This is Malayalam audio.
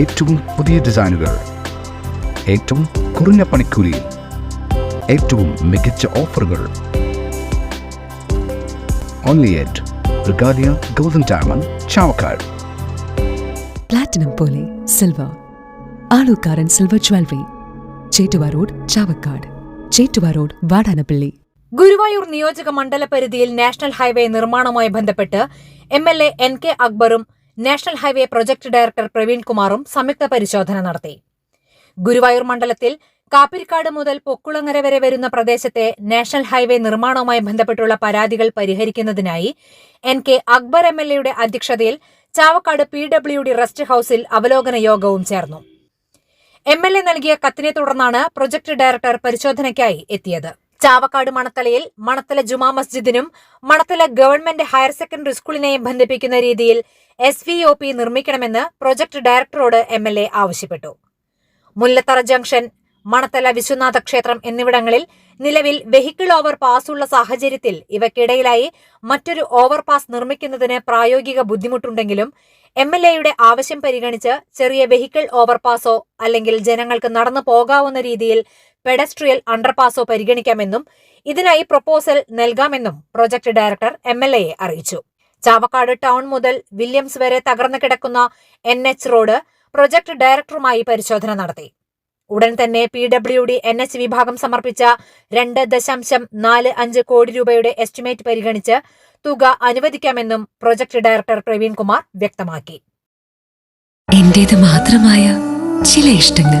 ഏറ്റവും പുതിയ ഡിസൈനുകൾ ഏറ്റവും കുറഞ്ഞ പണിക്കൂലിയിൽ ഏറ്റവും മികച്ച ഓഫറുകൾ. Only at Regalia golden diamond Chavakkad platinum പോലെ silver Aalookkaran silver jewellery Chettuva road Chavakkad Chettuva road Vadanappally. Guruvayur നിയോജക മണ്ഡല പരിധിയിൽ നാഷണൽ ഹൈവേ നിർമ്മാണവുമായി ബന്ധപ്പെട്ട് M L A N K അക്ബറും national highway project director Praveen കുമാറും സംയുക്ത പരിശോധന നടത്തി. ഗുരുവായൂർ മണ്ഡലത്തിൽ കാപ്പിരിക്കാട് മുതൽ പൊക്കുളങ്ങര വരെ വരുന്ന പ്രദേശത്തെ നാഷണൽ ഹൈവേ നിർമ്മാണവുമായി ബന്ധപ്പെട്ടുള്ള പരാതികൾ പരിഹരിക്കുന്നതിനായി N K Akbar M L എയുടെ അധ്യക്ഷതയിൽ Chavakkad P W D rest ഹൌസിൽ അവലോകന യോഗവും ചേർന്നു. എം എൽ എ നൽകിയ കത്തിനെ തുടർന്നാണ് പ്രൊജക്ട് ഡയറക്ടർ പരിശോധനയ്ക്കായി എത്തിയത്. ചാവക്കാട് മണത്തലയിൽ മണത്തല ജുമാ മസ്ജിദിനും മണത്തല ഗവൺമെന്റ് ഹയർ സെക്കൻഡറി സ്കൂളിനെയും ബന്ധിപ്പിക്കുന്ന രീതിയിൽ എസ് വി ഒ പി നിർമ്മിക്കണമെന്ന് പ്രൊജക്ട് ഡയറക്ടറോട് എം എൽ എ ആവശ്യപ്പെട്ടു. മുല്ലത്തറ ജംഗ്ഷൻ മണത്തല വിശ്വനാഥ ക്ഷേത്രം എന്നിവിടങ്ങളിൽ നിലവിൽ വെഹിക്കിൾ ഓവർ പാസ് ഉള്ള സാഹചര്യത്തിൽ ഇവയ്ക്കിടയിലായി മറ്റൊരു ഓവർ പാസ് നിർമ്മിക്കുന്നതിന് പ്രായോഗിക ബുദ്ധിമുട്ടുണ്ടെങ്കിലും എം എൽ എയുടെ ആവശ്യം പരിഗണിച്ച് ചെറിയ വെഹിക്കിൾ ഓവർ പാസോ അല്ലെങ്കിൽ ജനങ്ങൾക്ക് നടന്നു പോകാവുന്ന രീതിയിൽ പെഡസ്ട്രിയൽ അണ്ടർപാസോ പരിഗണിക്കാമെന്നും ഇതിനായി പ്രപ്പോസൽ നൽകാമെന്നും പ്രൊജക്ട് ഡയറക്ടർ എം എൽ എയെ അറിയിച്ചു. ചാവക്കാട് ടൗൺ മുതൽ വില്യംസ് വരെ തകർന്നു കിടക്കുന്ന എൻ എച്ച് റോഡ് പ്രൊജക്ട് ഡയറക്ടറുമായി പരിശോധന നടത്തി. ഉടൻ തന്നെ P W D N H വിഭാഗം സമർപ്പിച്ച രണ്ട് ദശാംശം നാല് അഞ്ച് കോടി രൂപയുടെ എസ്റ്റിമേറ്റ് പരിഗണിച്ച് തുക അനുവദിക്കാമെന്നും പ്രൊജക്ട് ഡയറക്ടർ പ്രവീൺ കുമാർ വ്യക്തമാക്കി. എന്റേത് മാത്രമായ ചില ഇഷ്ടങ്ങൾ.